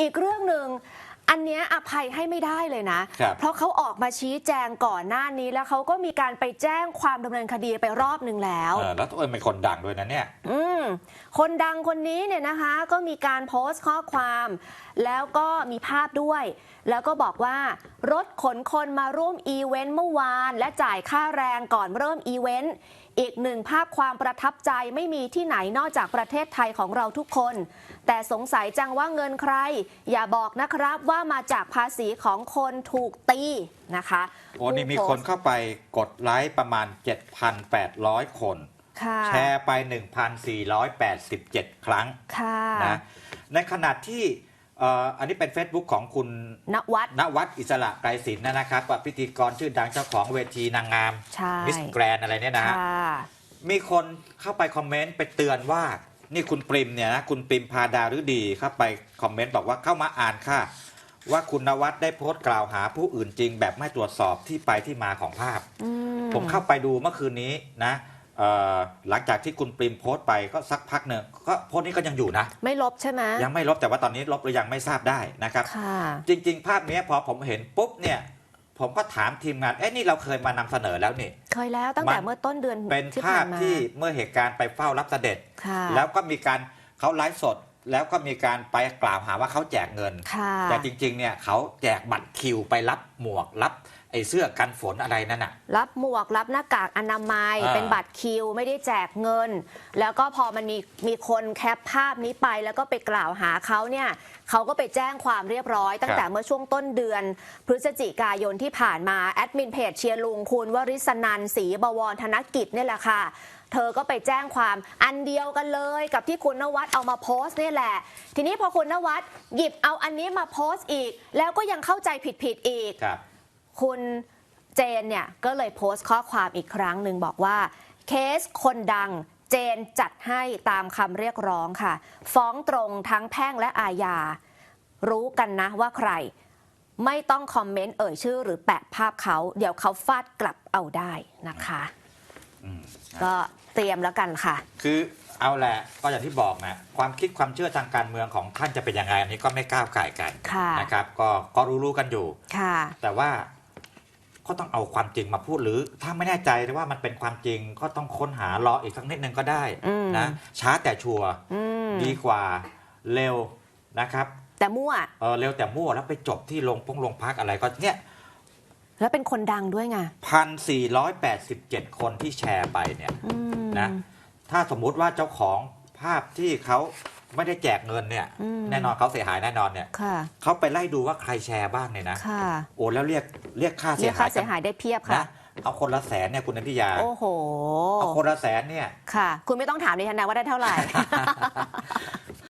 อีกเรื่องหนึ่งอันเนี้ยอภัยให้ไม่ได้เลยนะ ครับ เพราะเขาออกมาชี้แจงก่อนหน้านี้แล้วเขาก็มีการไปแจ้งความดำเนินคดีไปรอบหนึ่งแล้ว เออแล้วตัวเองเป็นคนดังด้วยนะเนี่ย อืมคนดังคนนี้เนี่ยนะคะ ก็มีการโพสต์ข้อความ แล้วก็มีภาพด้วย แล้วก็บอกว่ารถขนคนมาร่วมอีเวนต์เมื่อวาน และจ่ายค่าแรงก่อนเริ่มอีเวนต์ อีกหนึ่งภาพความประทับใจไม่มีที่ไหนนอกจากประเทศไทยของเราทุกคน แต่สงสัยจังว่าเงินใคร อย่าบอกนะครับว่ามาจากภาษีของคนถูกตีนะคะโอ้นี่มีผู้คโพนสต์เข้าไปกดไลค์ประมาณ 7,800 คนค่ะแชร์ไป 1,487 ครั้งค่ะนะในขณะที่ เอ่ออันนี้เป็น Facebook ของคุณนวัด ณวัฒน์อิสระไกรศิลป์นะครับว่าพิธีกรชื่อดังเจ้าของเวทีนางงามใช่ มิสแกรนอะไรเนี่ยนะฮะ ค่ะมีคนเข้าไปคอมเมนต์ไปเตือนว่า นี่คุณปริมเนี่ยนะคุณปริมพาดาฤดีเข้าไปคอมเมนต์บอกว่าเข้ามาอ่านค่ะ ว่าคุณนวัดได้โพสต์กล่าวหาผู้อื่นจริง แบบไม่ตรวจสอบที่ไปที่มาของภาพ อืผมเข้าไปดูเมื่อคืนนี้นะเอ่อ หลังจากที่คุณปริมโพสต์ไปก็สักพักหนึ่งก็โพสต์นี้ก็ยังอยู่นะ ไม่ลบใช่ไหมยังไม่ลบแต่ว่าตอนนี้ลบหรือยังไม่ทราบได้นะครับค่ะจริง ๆ ภาพนี้พอผมเห็นปุ๊บเนี่ยผมก็ถามทีมงาน เอ๊ะนี่เราเคยมานำเสนอแล้วนี่ เคยแล้วตั้งแต่มันเมื่อต้นเดือนเป็นที่ภาผ่าพนมาที่เมื่อเหตุการณ์ไปเฝ้ารับเสด็จค่ะแล้วก็มีการเขาไลฟ์สด แล้วก็มีการไปกล่าวหาว่าเขาแจกเงินค่ะแต่จริงๆเนี่ยเขาแจกบัตรคิวไปรับหมวกรับไอ้เสื้อกันฝนอะไรนั่นน่ะ รับหมวกรับหน้ากากอนามัย อ่า เป็นบัตรคิวไม่ได้แจกเงิน แล้วก็พอมันมีมีคนแคปภาพนี้ไปแล้วก็ไปกล่าวหาเขาเนี่ยเขาก็ไปแจ้งความเรียบร้อย ตั้งแต่เมื่อช่วงต้นเดือน พฤศจิกายนที่ผ่านมาแอดมินเพจเชียร์ลุงคุณวริศนันศรีบวรธนกิจเนี่ยแหละค่ะ เธอก็ไปแจ้งความอันเดียวกันเลยกับที่คุณนวัดเอามาโพสต์เนี่ยแหละ ทีนี้พอคุณนวัดหยิบเอาอันนี้มาโพสต์อีก แล้วก็ยังเข้าใจผิดๆอีก ครับ คุณเจนเนี่ยก็เลยโพสต์ข้อความอีกครั้งหนึ่งบอกว่าเคสคนดังเจนจัดให้ตามคำเรียกร้องค่ะ ฟ้องตรงทั้งแพ่งและอาญา รู้กันนะว่าใคร ไม่ต้องคอมเมนต์เอ่ยชื่อ หรือแปะภาพเขา เดี๋ยวเขาฟาดกลับเอาได้นะคะอืมก็เตรียมแล้วกันค่ะ คือเอาแหละก็อย่างที่บอกนะความคิดความเชื่อทางการเมืองของท่านจะเป็นยังไงอันนี้ก็ไม่ก้าวไก่กันค่ะนะครับ ก็ก็รู้ๆกันอยู่ค่ะแต่ว่า ก็ต้องเอาความจริงมาพูดหรือถ้าไม่แน่ใจว่ามันเป็นความจริงก็ต้องค้นหารออีกสักนิดนึงก็ได้อืมนะช้าแต่ชัวร์อืมดีกว่าเร็วนะครับแต่มั่วเออเร็วแต่มั่วแล้วไปจบที่โรงพงโรงพักอะไรก็เนี่ยแล้วเป็นคนดังด้วยไงพันสี่ร้อยแปดสิบเจ็ดคนที่แชร์ไปเนี่ยอืมนะถ้าสมมุติว่าเจ้าของภาพที่เขา ไม่ได้แจกเงินเนี่ยอืม แน่นอนเขาเสียหายแน่นอนเนี่ยค่ะ เขาไปไล่ดูว่าใครแชร์บ้างเนี่ยนะค่ะโอ้แล้วเรียกเรียกค่าเรีเสียยกหาค่ายเสียหายได้เพียบค่ะ นะเอาคนละแสนเนี่ยคุณนันทิยาโอ้โห เอาคนละแสนเนี่ย ค่ะ คุณไม่ต้องถามดิฉันนะว่าได้เท่าไหร่